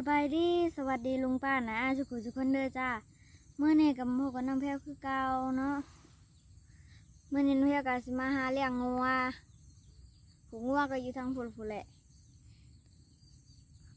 สบายดีสวัสดีลุงป้านะสุขุสุขคนเด้อจ้าเมื่อนี่กับพวกกับน้ำแพรวคือเก่าเนาะเมื่อนี้น้ำแพรวก็สิมาหาเลี้ยงงัวผูงัวก็อยู่ทางพุ่นพุ่นแหละ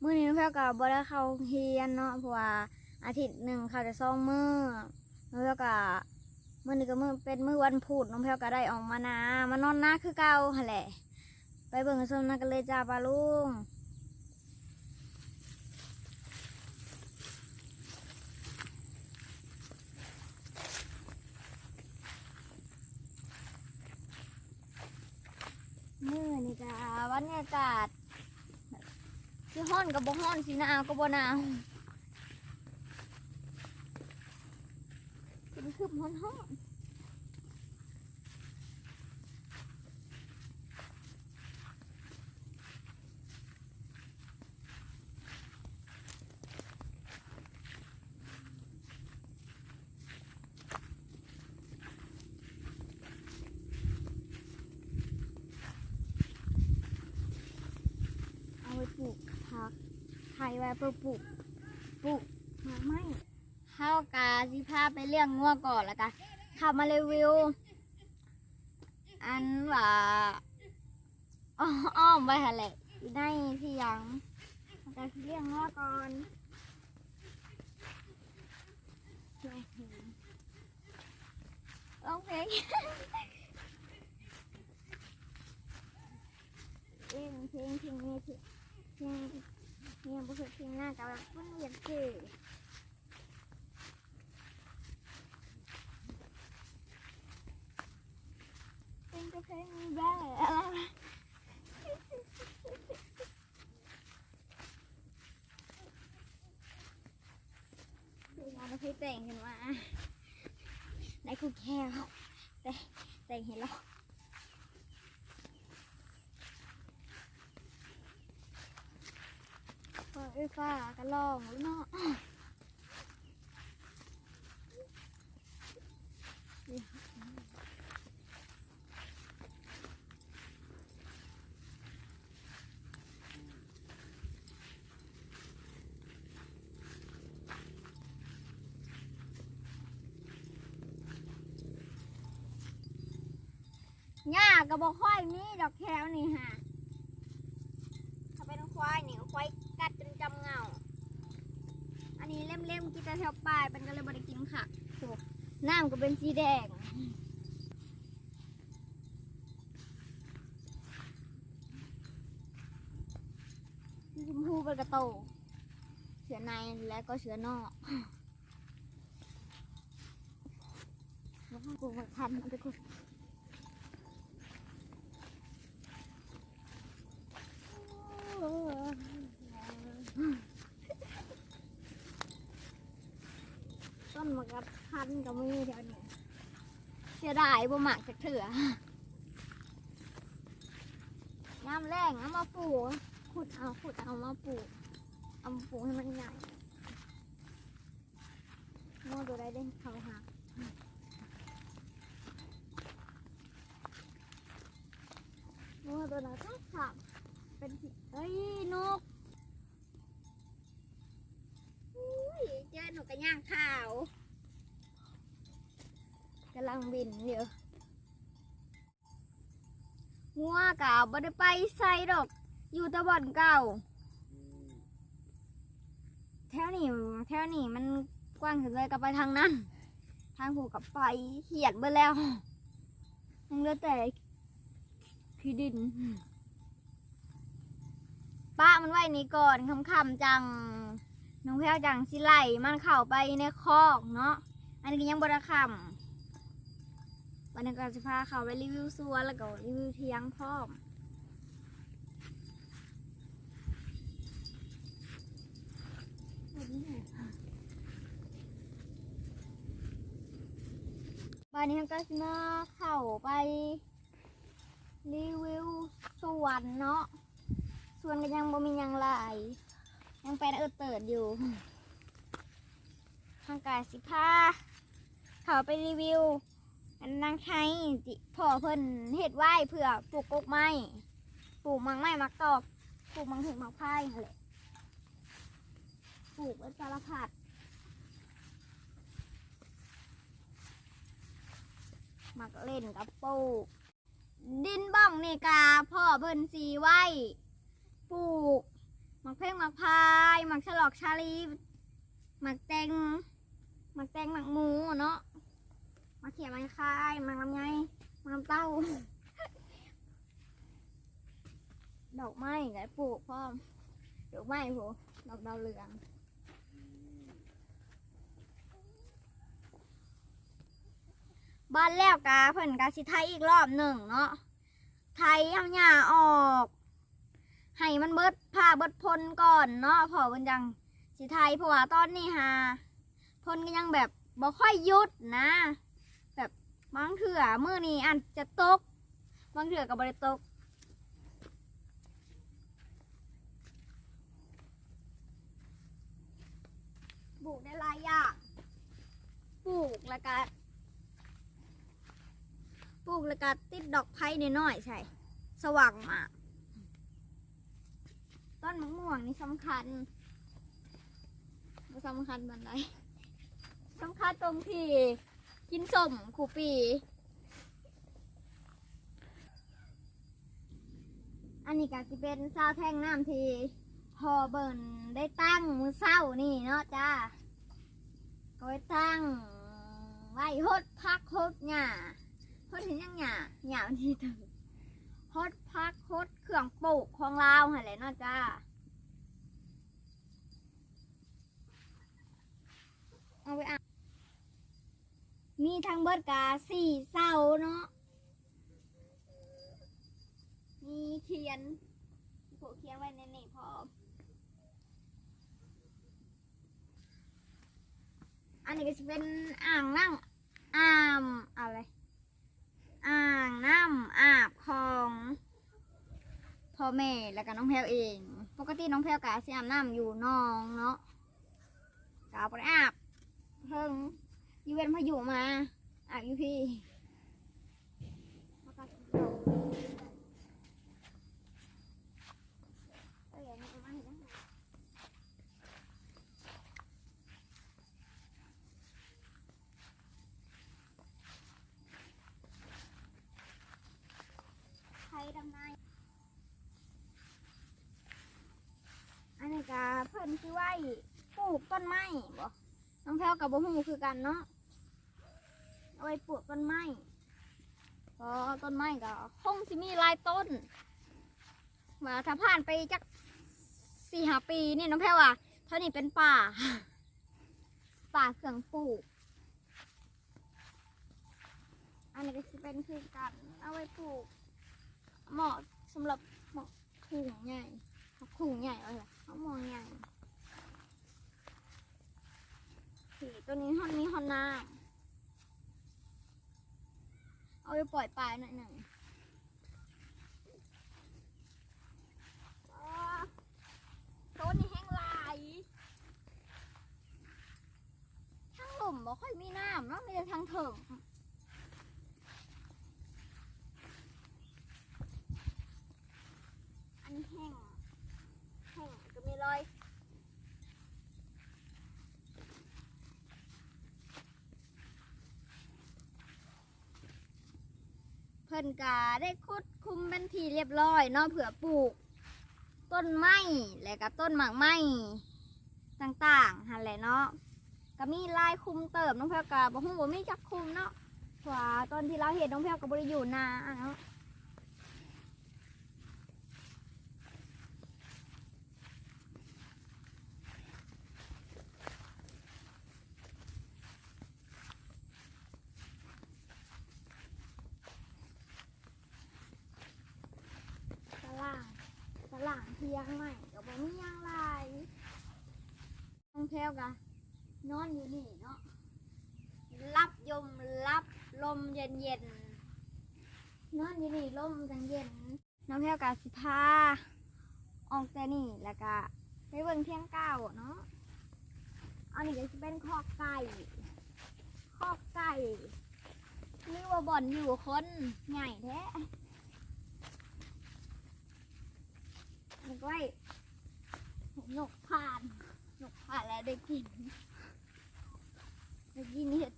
เมื่อนี้น้ำแพรวก็บ่ได้เข้าเฮียนเนาะเพราะว่าอาทิตย์หนึ่งเขาจะสองมือน้ำแพรวก็เมื่อนี้ก็มือเป็นมือวันพุธน้ำแพรวก็ได้ออกมานา มานอนนาคือเก่าแหละ ไปเบิ่งส้มนักกันเลยจ้าปลาลุง มือ นี่จ้าบรรยากาศสิห้อนกับบ่ห้อนสีหนาวกับบ่หนาวเป็นคืบห้อนห้อนเอาไปปลูกผัก ไทยไว้เพื่อปลูกปลูกหน่อไม้เข้ากาสิพาไปเลี้ยงงัวก่อนแล้วกันข้ามารีวิว อันว่าอ้อมไปหาแหละอยู่ในที่ยังแต่เลี้ยงงัวก่อนร้องเพลงเล่นเพลงเพลงนี้เพลงเพลง เพลงบุคเพลงหน้ากับแบบคนเหยียบเก๋เป็นก็เพลงนี้ได้อะไรวะคืองานที่แต่งเห็นว่าในคุกแก้วแต่แต่งเห็นแล้ว เปิด ไฟฟ้าก็ลองเนาะหญ้าก็บอกค่อยมีดอกแคลนี่ฮะ ถ้าเป็นควายนี่ควายกัดจนจำเงา อั นนี้เล่มๆกินแต่แถวปลายเป็นก็เลยบริกินค่ะโอ้น้ำก็เป็นสีแดงชมพูเป็นกระโตเสือในและก็เสือนอกแล้วก็กูมาคันมันจะกูต้นมะ กระพันก็มีเดี๋ยวนี้เสียดายบ่หมักจะเถื่อยามแรงเอามาปลูกขุดเอาขุดเอามาปลูกเอามาปลูกให้มันใหญ่โม่ดูได้เด้เขาหักโม่ตัวนั้นต้องสับเป็นสิเอ้ยนกอุ้ยเจอหนูกระย่างขาว กำลังบินอยู่งัวเก่าบ่ได้ไปใส่ดอก อยู่ตะบอนเก่า แถวนี้แถวนี้มันกว้างถึงเลยกับไปทางนั้น ทางหูกับไปเขียดไปแล้วยังเหลือแต่ขี้ดิน ป้ามันไว้นี่ก่อนคำๆจัง น้องแพรวจังสิไหลมันเข้าไปในคอกเนาะ อันนี้ยังบไดคำ วันนี้ก็จะพาเขาไปรีวิวสวนแล้วก็รีวิวเทียงพร้อมวันนี้ก็จะมาเข้าไปรีวิวสวนเนาะสวนก็ยังบ่มียังหลายยังเป็นเออเติดอยู่ทางกายสิพาเขาไปรีวิว อันนางไทยจิพ่อเพิ่นเฮ็ดไว้เพื่อปลูกกกไม้ปลูกมังไม้มักตอกปลูกมังถึงมักพายนั่นแหละปลูกไว้สารพัดมักเล่นกับปลูก ดินบ้องนี่กาพ่อเพิ่นสีไว้ปลูกมักเพ่งมักพายมักฉลอกชาลีมักแตงมักแตงมักหมูเนาะ มักเขียหมักคายมักลำไยหมักน้ำเต้า ดอกไม้ไงปลูกพ่อมดอกไม้โหดอกดาวเรืองบ้านแล้วกาเพิ่นกาสิไทยอีกรอบหนึ่งเนาะไทยเอาหญ้าออกให้มันเบิดผ้าเบิดพลก่อนเนาะเพอมันยังสิไทยเพราะว่าตอนนี้ฮะพลก็ยังแบบบ่ค่อยหยุดนะ บางเถื่อมือนี้อันจะตก บางเถื่อก็บ่ได้ตกปลูกได้หลายอย่างปลูกแล้วก็ปลูกแล้วก็ติดดอกไผ่น้อยๆใช่ สว่างมากต้นมะม่วงนี่สำคัญสำคัญบันไดสำคัญตรงที่ กินสมคูปีอันนี้ก็จะเป็นซาแท่งน้ำทีพอเบิ่นได้ตั้งมือเศร้านี่เนาะจ้าก็ไว้ตั้งไว้ฮดพักฮดหญ้าฮดถึงยังหยาหยาที่ถึงฮดพักฮดเครื่องปลูกของเราหั่นแหละเนาะจ้าเอาไปอะ มีทางเบิดกาสี่เสาเนาะ มีเขียนผูเขียนไว้ในนี่พอ อันนี้ก็จะเป็นอ่างนั่งอ่ามอะไรอ่างน้ำอาบของพ่อแม่แล้วก็น้องแพลวเอง ปกติน้องแพลวกะสิอาบน้ำอยู่น้องเนาะกะเอาไปอาบเพิ่ง ยูเวนพายุมาอาบอยู่พี่อันนี้เอามาให้ได้ไหมใครดำนายอันนี้ก็เพิ่นคือไว้ปลูกต้นไม้บ่น้องแพลวกับบ่ฮู้คือกันเนาะ เอาไว้ปลูกต้นไม้ก็ต้นไม้ก็คงสิมีหลายต้นมาถ้าผ่านไปจักสี่ห้าปีนี่น้องแพลวว่าเท่านี้เป็นป่า ป่าเครื่องปลูก อันนี้ก็จะเป็นคือกันเอาไว้ปลูก เหมาะสำหรับเหมาะถุงใหญ่ถุงใหญ่เอาเลยเอามองใหญ่สีตัวนี้ฮอนนี้ฮอนน้ำ เอาไปปล่อยปลายหน่อยหนึ่งตัวนี้แห้งลายทางหลุมบ่ค่อยมีน้ำเนาะมีแต่ทางเถิงอันนี้แห้งแห้งก็มีรอย พิ่นกาได้คุดคุมเป็นทีเรียบร้อยเนาะเผื่อปลูก ต้นไม้และกับต้นหมากไม้ต่างๆหันแหละเนาะก็มีลายคุมเติมน้องแพรวกาบอกฮู้ว่ามีจักคุมเนาะขวาตอนที่เราเห็นน้องแพรวกับบริอยู่นาเนาะ ตลาดตลาดเทียงใหม่กับบ่มีหยังไรท่องเที่ยวกะนนอนอยู่นี่เนาะรับยมรับลมเย็นเย็นนอนอยู่นี่ลมจังเย็นน้องเที่ยวกะสิพาออกแต่นี่แล้วก็ไปเบิ่งเที่ยงเก้าเนาะอันนี้ก็จะเป็นคอกไก่คอกไก่หรือว่าบ่อนอยู่คนใหญ่แท้ นึกไว้นกผ่านนกผ่านแล้วได้กินได้กินเห็ด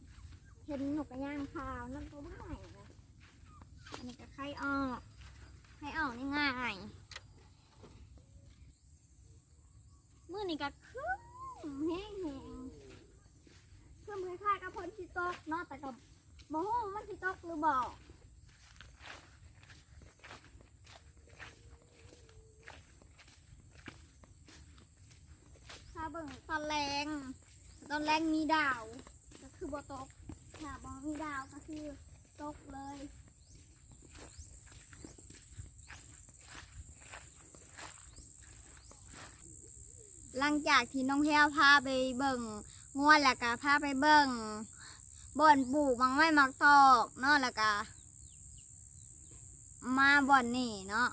เห็นนกกระย่างขาวนั่นตัวใหญ่นะอันนี้ก็ไข่ออกไข่ออกนี่ง่ายมือนี่ก็ขึ้นแห้งแห้งๆขึ้นคล้ายๆกับพนชิตกเนาะแต่กับโมโหมันชิตกหรือบอก ถ้าเบิ่ง ตอนแรงตอนแรงมีดาว ก็คือบ่ตกถ้าบ่มีดาวก็คือตกเลยหลังจากที่น้องแพรวพาไปเบิ่งงวดแล้วก็พาไปเบิ่งบ่อนปลูกมังไม้มักตอกเนาะแล้วก็มาบ่อนนี่เนาะ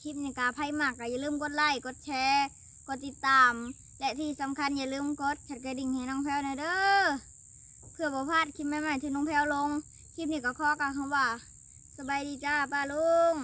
คลิปนี้ก็ไพ่มากก็อย่าลืมกดไลค์กดแชร์ กดติดตาม และที่สำคัญอย่าลืมกดชัดกระดิ่งให้น้องแพลวหน่อยเด้อเพื่อบ่พลาดคลิปใหม่ๆที่น้องแพลวลง คลิปนี้ก็ข้อกันคำว่า สบายดีจ้าป้าลุง